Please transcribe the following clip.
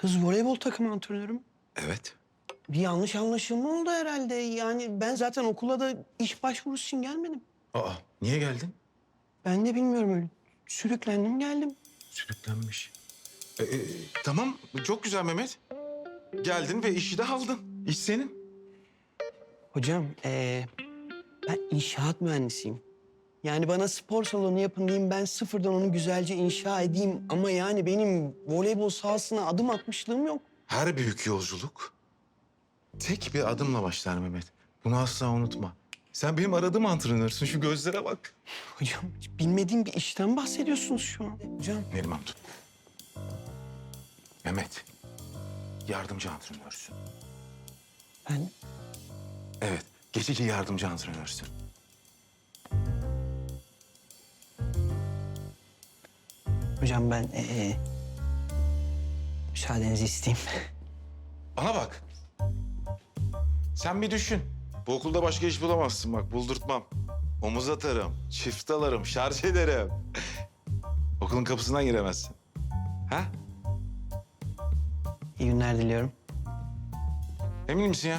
Kız voleybol takımı antrenörüm. Evet. Bir yanlış anlaşılma oldu herhalde. Yani ben zaten okula da iş başvurusu için gelmedim. Aa niye geldin? Ben de bilmiyorum öyle. Sürüklendim geldim. Sürüklenmiş. E, e, tamam çok güzel Mehmet. Geldin ve işi de aldın. İş senin. Hocam ee, ben inşaat mühendisiyim. Yani bana spor salonu yapın diyeyim ben sıfırdan onu güzelce inşa edeyim. Ama yani benim voleybol sahasına adım atmışlığım yok. Her büyük yolculuk tek bir adımla başlar Mehmet. Bunu asla unutma. Sen benim aradığım antrenörsün. Şu gözlere bak. Hocam bilmediğim bir işten bahsediyorsunuz şu an. Hocam Neriman tut. Mehmet, yardımcı antrenörsün. ben Evet, geçici yardımcı antrenörsün. Hocam ben ee, müsaadenizi isteyeyim. Bana bak. Sen bir düşün. Bu okulda başka iş bulamazsın bak. Buldurtmam. Omuz atarım, çift alırım, şarj ederim. Okulun kapısından giremezsin. Ha? İyi günler diliyorum. Emin misin ya?